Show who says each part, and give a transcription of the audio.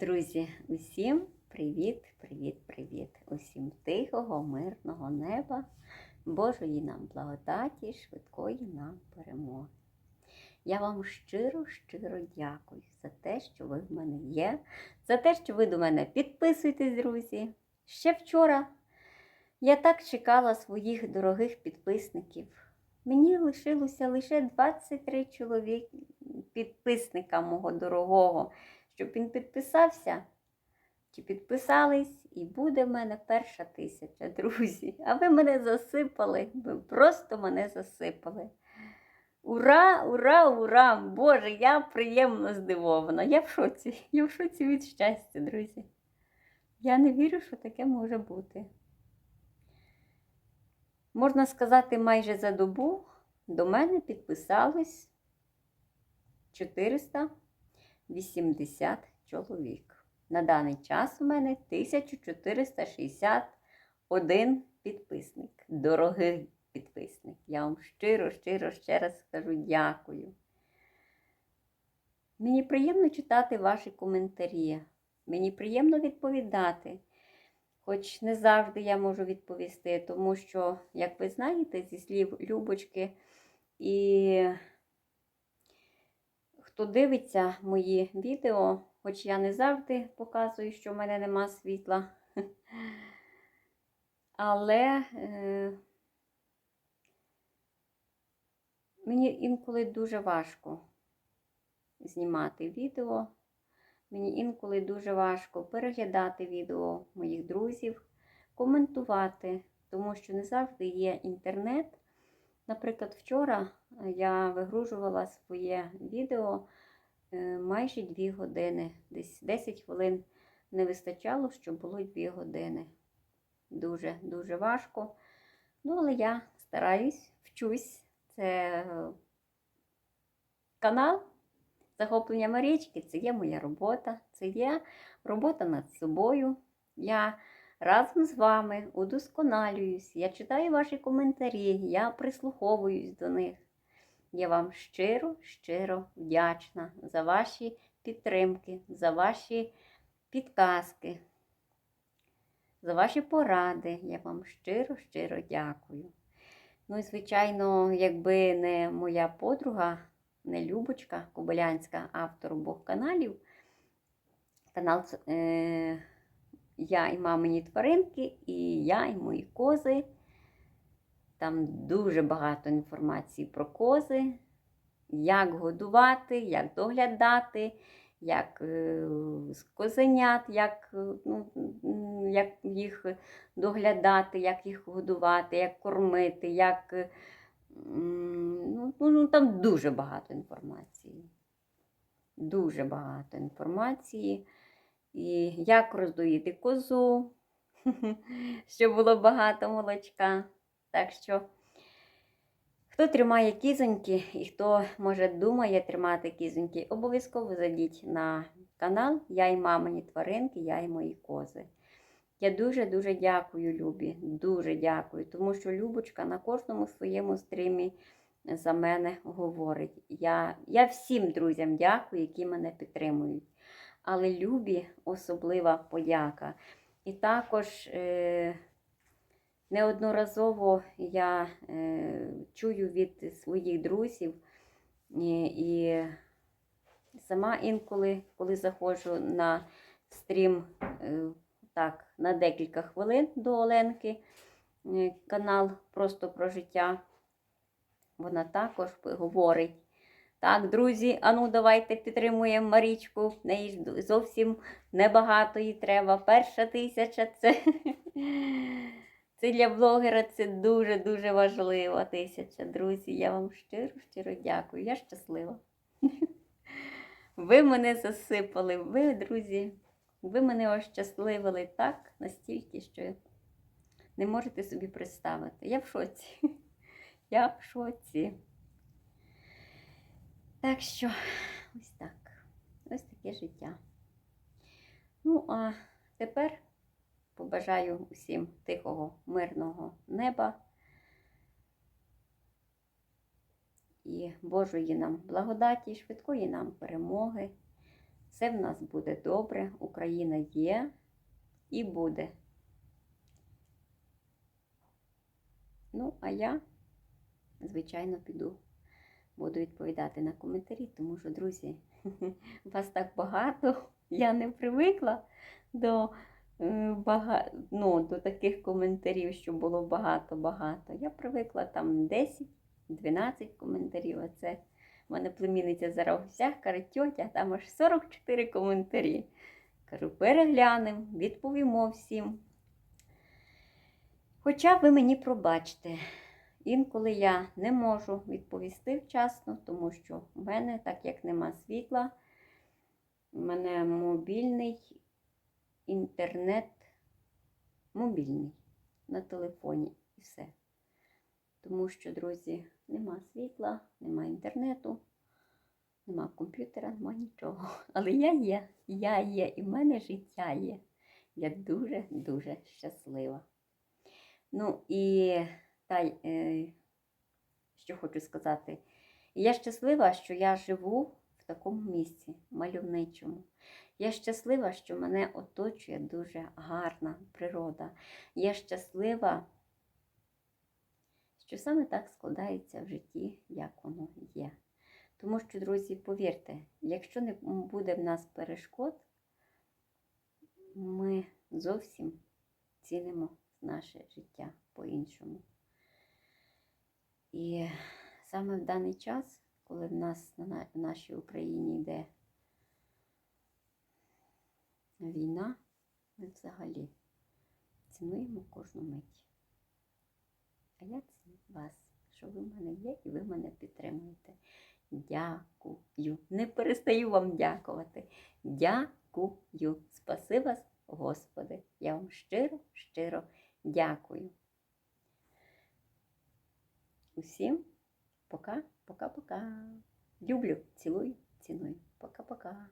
Speaker 1: Друзі, усім привіт, привіт, привіт! Усім тихого, мирного неба, Божої нам благодаті, швидкої нам перемоги. Я вам щиро, щиро дякую за те, що ви в мене є, за те, що ви до мене підписуєтесь, друзі. Ще вчора я так чекала своїх дорогих підписників. Мені лишилося лише 23 чоловік підписника мого дорогого щоб він підписався, чи підписались, і буде в мене перша тисяча, друзі. А ви мене засипали, ви просто мене засипали. Ура, ура, ура! Боже, я приємно здивована. Я в шоці, я в шоці від щастя, друзі. Я не вірю, що таке може бути. Можна сказати, майже за добу до мене підписались 400 80 чоловік. На даний час у мене 1461 підписник. Дорогий підписник. Я вам щиро, щиро ще раз скажу дякую. Мені приємно читати ваші коментарі. Мені приємно відповідати. Хоч не завжди я можу відповісти, тому що, як ви знаєте, зі слів Любочки і хто дивиться мої відео, хоч я не завжди показую, що в мене нема світла. Але е, мені інколи дуже важко знімати відео. Мені інколи дуже важко переглядати відео моїх друзів, коментувати, тому що не завжди є інтернет. Наприклад, вчора я вигружувала своє відео е, майже 2 години. Десь 10 хвилин не вистачало, щоб було 2 години. Дуже-дуже важко. Ну, але я стараюсь, вчусь. Це е, канал захоплення Марічки, це є моя робота, це є робота над собою. Я разом з вами удосконалююсь, я читаю ваші коментарі, я прислуховуюсь до них. Я вам щиро, щиро вдячна за ваші підтримки, за ваші підказки, за ваші поради. Я вам щиро, щиро дякую. Ну і, звичайно, якби не моя подруга, не Любочка Кобилянська, автор обох каналів, канал е, Я і мамині тваринки, і я, і мої кози. Там дуже багато інформації про кози, як годувати, як доглядати, як е, козенят, як ну, як їх доглядати, як їх годувати, як кормити, як. Ну, ну, Там дуже багато інформації. Дуже багато інформації. І як роздоїти козу, щоб було багато молочка. Так що, хто тримає кізоньки і хто, може, думає тримати кізоньки, обов'язково зайдіть на канал Я і мамині тваринки, я і мої кози. Я дуже-дуже дякую, Любі, дуже дякую, тому що Любочка на кожному своєму стрімі за мене говорить. Я я всім друзям дякую, які мене підтримують. Але Любі особлива подяка. І також. Е Неодноразово я е, чую від своїх друзів і, і сама інколи, коли заходжу на стрім е, так, на декілька хвилин до Оленки, е, канал просто про життя, вона також говорить. Так, друзі, ану, давайте підтримуємо Марічку. Неї зовсім небагато їй треба. Перша тисяча це. Це для блогера це дуже-дуже важлива тисяча. Друзі, я вам щиро-щиро дякую. Я щаслива. Ви мене засипали, ви, друзі, ви мене ощасливили так настільки, що не можете собі представити. Я в шоці. Я в шоці. Так що, ось так. Ось таке життя. Ну, а тепер побажаю усім тихого, мирного неба і Божої нам благодаті, швидкої нам перемоги. Все в нас буде добре. Україна є і буде. Ну, а я, звичайно, піду. Буду відповідати на коментарі, тому що, друзі, вас так багато. Я не привикла до, бага... ну, до таких коментарів, що було багато-багато. Я привикла там 10-12 коментарів. А це в мене племінниця зараз всіх каже, тьотя, там аж 44 коментарі. Кажу, переглянемо, відповімо всім. Хоча ви мені пробачте, інколи я не можу відповісти вчасно, тому що в мене, так як нема світла, у мене мобільний інтернет, мобільний на телефоні і все. Тому що, друзі, нема світла, нема інтернету, нема комп'ютера, нема нічого. Але я є, я є, і в мене життя є. Я дуже-дуже щаслива. Ну і та, е, що хочу сказати, я щаслива, що я живу такому місці, мальовничому. Я щаслива, що мене оточує дуже гарна природа. Я щаслива, що саме так складається в житті, як воно є. Тому що, друзі, повірте, якщо не буде в нас перешкод, ми зовсім цінимо наше життя по-іншому. І саме в даний час, коли в нас на на- нашій Україні йде війна, ми взагалі цінуємо кожну мить. А я ціную вас, що ви в мене є і ви мене підтримуєте. Дякую. Не перестаю вам дякувати. Дякую. Спаси вас, Господи. Я вам щиро, щиро дякую. Усім пока, пока-пока. Люблю, цілую, ціную. Пока-пока.